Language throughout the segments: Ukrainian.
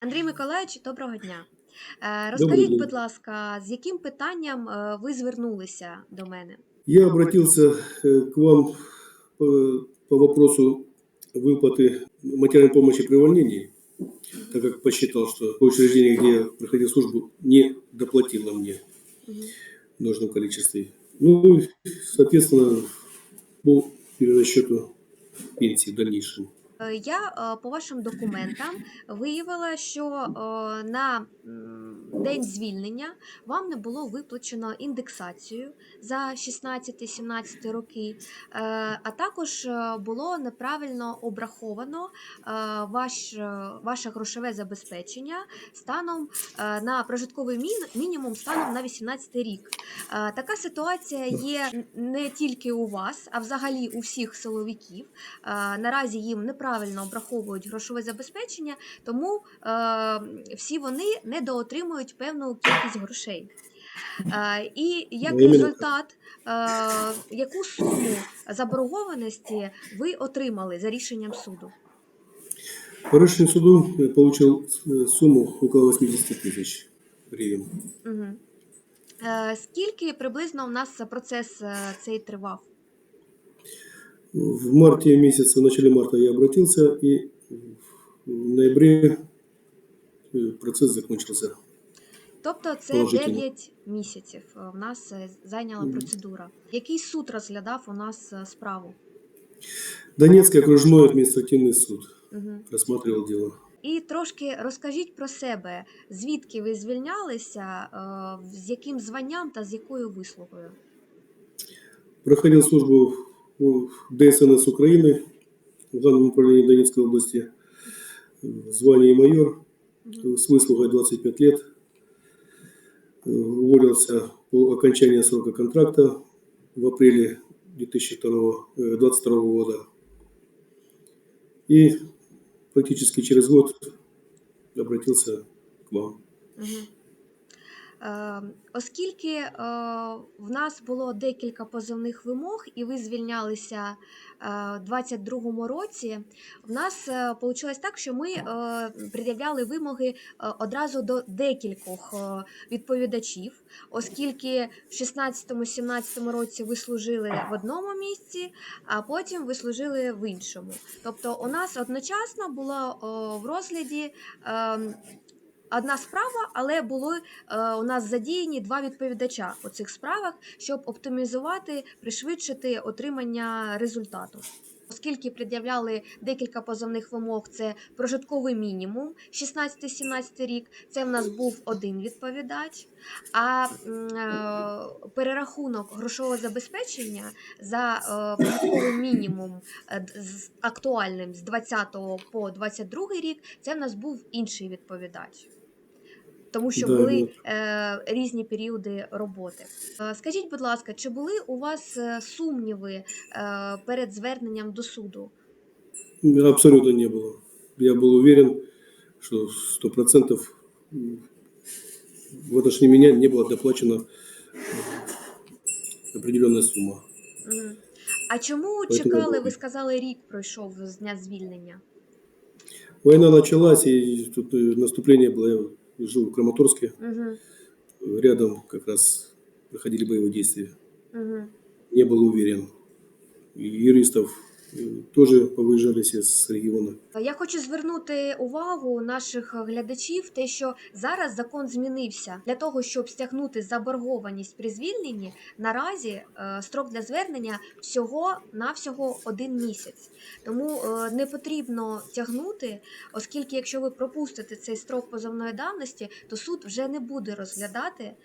Андрій Миколаївич, доброго дня. Е, Добрий Розкажіть, день. будь ласка, з яким питанням е, ви звернулися до мене? Я обратился э, к вам по, по вопросу выплаты материальной помощи при увольнении, так как посчитал, что то учреждение, где я проходил службу, не доплатило мне Мгм. в нужном количестве. Ну, и, соответственно, по перерасчету пенсии в дальнейшем. Е, Я е, по вашим документам виявила, що е, на день звільнення вам не було виплачено індексацію за 16-17 роки, а також було неправильно обраховано ваш, ваше грошове забезпечення станом на прожитковий мін- мінімум станом на 18 рік. Така ситуація є не тільки у вас, а взагалі у всіх силовиків. Наразі їм неправильно обраховують грошове забезпечення, тому е, всі вони недоотримують певну кількість грошей. Е, І як результат, е, яку суму заборгованості ви отримали за рішенням суду? По решению суду я получил э, около 80 тысяч гривен. Угу. Скільки приблизно у нас процес цей тривав? В марте месяце, в начале марта я обратился, и в ноябре э, процесс закончился. Тобто це 9 місяців е, в нас е, зайняла процедура. Який суд розглядав у нас е, справу? Донецкий окружной административный суд Угу. рассматривал дело. І трошки розкажіть про себе, звідки ви звільнялися, з яким званням та з якою вислугою? Проходил службу в ДСНС Украины в Главном управлении Донецкой области. Звание майор с выслугой 25 лет. Э, Уволился по окончании срока контракта в апреле 2022 года. И практически через год обратился к вам. Мгм. Е, Оскільки е, в нас було декілька позовних вимог, і ви звільнялися е, в 22-му році, в нас вийшло так, що ми е, пред'являли вимоги е, одразу до декількох е, відповідачів, оскільки в 16-17 році ви служили в одному місці, а потім ви служили в іншому. Тобто у нас одночасно було е, в розгляді. Одна справа, але були е, у нас задіяні два відповідача у цих справах, щоб оптимізувати, пришвидшити отримання результату. Оскільки пред'являли декілька позовних вимог, це прожитковий мінімум 16-17 рік, це в нас був один відповідач. А е, перерахунок грошового забезпечення за е, прожитковий мінімум е, з актуальним з 20 по 22 рік, це в нас був інший відповідач Тому що Да, були ну. е, різні періоди роботи. Е, скажіть, будь ласка, чи були у вас е, сумніви е, перед зверненням до суду? Абсолютно не было. Я был уверен, что сто процентов в отношении меня не была доплачена определенная сумма. Мгм. А чому Поэтому- чекали? Ви сказали, рік пройшов з дня звільнення. Война началась, и тут э, наступление было. я жил в Краматорске, Угу. рядом как раз проходили боевые действия. Угу. Не был уверен. И юристов э, тоже повыезжались из региона. Я хочу звернути увагу наших глядачів, те, що зараз закон змінився для того, щоб стягнути заборгованість при звільненні. Наразі е, строк для звернення всього навсього один місяць. Тому е, не потрібно тягнути, оскільки, якщо ви пропустите цей строк позовної давності, то суд вже не буде розглядати е,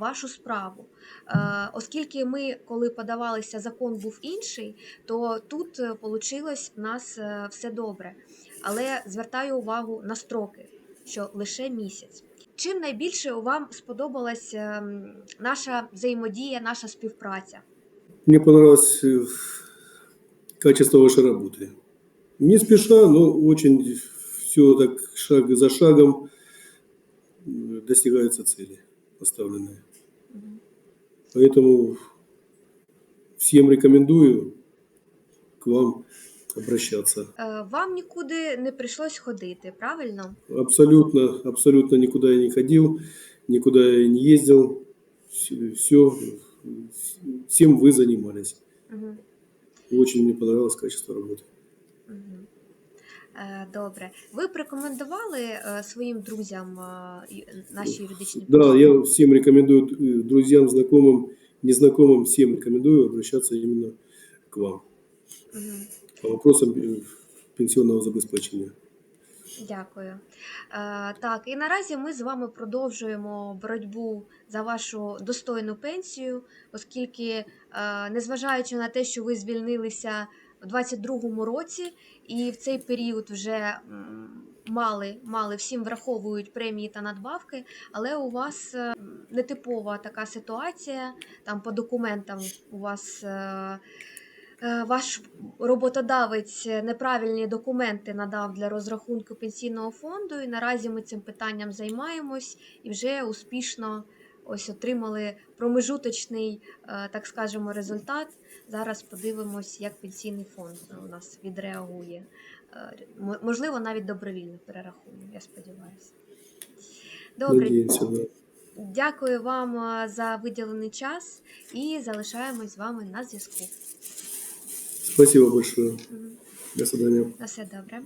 вашу справу. Е, оскільки ми, коли подавалися, закон був інший, то тут вийшло в нас е, все добре. Але звертаю увагу на строки, що лише місяць. Чим найбільше вам сподобалась ем, наша взаємодія, наша співпраця? Мне понравилось э, качество вашей работы. Не спеша, но очень все так шаг за шагом э, достигаются цели поставленные. Поэтому всем рекомендую к вам обращаться. Е, Вам нікуди не прийшлось ходити, правильно? Абсолютно, абсолютно никуда я не ходил, никуда я не ездил. Все, всем вы занимались. Угу. Очень мне понравилось качество работы. Мгм. Е, Добре. Ви б рекомендували е, своїм друзям е, ю- наші юридичні Да, послуги? я всем рекомендую, э, друзьям, знакомым, незнакомым, всем рекомендую обращаться именно к вам Мгм. по вопросам пенсионного забезпечения. Дякую. Е, Так, і наразі ми з вами продовжуємо боротьбу за вашу достойну пенсію, оскільки, е, незважаючи на те, що ви звільнилися у 22-му році, і в цей період вже мали, мали всім враховують премії та надбавки, але у вас е, нетипова така ситуація. Там по документам у вас. Е, Ваш роботодавець неправильні документи надав для розрахунку пенсійного фонду, і наразі ми цим питанням займаємось і вже успішно ось отримали промежуточний, е, так скажемо, результат. Зараз подивимось, як пенсійний фонд у нас відреагує. Е, Можливо, навіть добровільно перерахує, я сподіваюся. Добре, дякую вам за виділений час і залишаємось з вами на зв'язку. Спасибо большое. До свидания. Все добре.